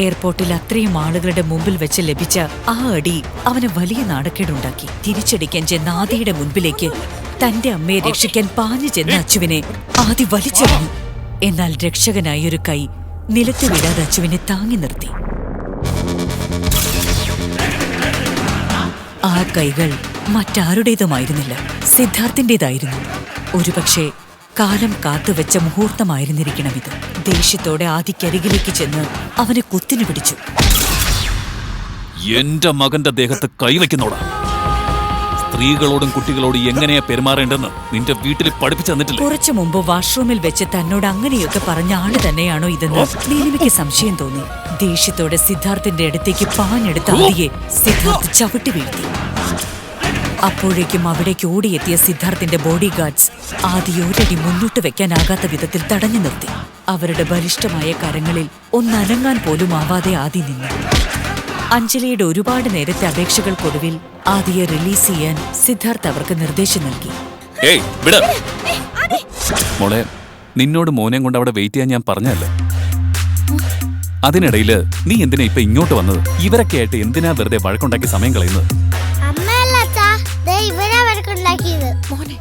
എയർപോർട്ടിൽ അത്രയും ആളുകളുടെ മുമ്പിൽ വെച്ച് ലഭിച്ച ആ അടി അവന് വലിയ നാണക്കേടുണ്ടാക്കി. തിരിച്ചടിക്കാൻ ചെന്ന ആദിയുടെ മുൻപിലേക്ക് തന്റെ അമ്മയെ രക്ഷിക്കാൻ പാഞ്ഞു ചെന്ന അച്ചുവിനെ ആദി വലിച്ചെറിഞ്ഞു. എന്നാൽ രക്ഷകനായ ഒരു കൈ നിലത്ത് വിടാതെ അച്ചുവിനെ താങ്ങി നിർത്തി. ആ കൈകൾ മറ്റാരുടേതുമായിരുന്നില്ല. സിദ്ധാർത്ഥിന്റേതായിരുന്നു ഒരുപക്ഷെ കാലം കാത്തുവെച്ച മുഹൂർത്തമായിരുന്നിരിക്കണം ഇത് ദേഷ്യത്തോടെ ആദിക്കരികിലേക്ക് ചെന്ന് അവനെ കുത്തിനു പിടിച്ചു. എന്റെ മകന്റെ ദേഹത്ത് കൈവയ്ക്കുന്നോടാ സ്ത്രീകളോടും കുട്ടികളോടും എങ്ങനെയാ പെരുമാറേണ്ടെന്ന് നിന്റെ വീട്ടിൽ പഠിപ്പിച്ചു തന്നിട്ടില്ല? കുറച്ചു മുമ്പ് വാഷ്റൂമിൽ വെച്ച് തന്നോട് അങ്ങനെയൊക്കെ പറഞ്ഞ ആൾ തന്നെയാണോ ഇതെന്ന് നീലിമയ്ക്ക് സംശയം തോന്നി. ദേഷ്യത്തോടെ സിദ്ധാർത്ഥിന്റെ അടുത്തേക്ക് പാഞ്ഞെടുത്ത ആദിയെ സിദ്ധാർത്ഥ് ചവിട്ടി വീഴ്ത്തി. അപ്പോഴേക്കും അവിടേക്ക് ഓടിയെത്തിയ സിദ്ധാർത്ഥിന്റെ ബോഡി ഗാർഡ്സ് ആദ്യ ഒരടി മുന്നോട്ട് വെക്കാനാകാത്ത വിധത്തിൽ തടഞ്ഞു നിർത്തി. അവരുടെ ബലിഷ്ഠമായ കരങ്ങളിൽ ഒന്നനങ്ങാൻ പോലും ആവാതെ ആദി നിന്നു. അഞ്ജലിയുടെ ഒരുപാട് നേരത്തെ അപേക്ഷകൾക്കൊടുവിൽ ആദിയെ റിലീസ് ചെയ്യാൻ സിദ്ധാർത്ഥ് അവർക്ക് നിർദ്ദേശം നൽകി. ഏയ് വിട. മോളെ നിന്നോട് മോനെ കൊണ്ട് അവിടെ വെയിറ്റ് ചെയ്യാൻ ഞാൻ പറഞ്ഞല്ലേ അതിനിടയിൽ നീ എന്തിനാ ഇപ്പൊ ഇങ്ങോട്ട് വന്നത്? ഇവരൊക്കെ ആയിട്ട് എന്തിനാ വെറുതെ വഴക്കുണ്ടാക്കി സമയം കളയുന്നത്? ദേ ഇവരാ വഴക്കുണ്ടാക്കിയത് മോനെ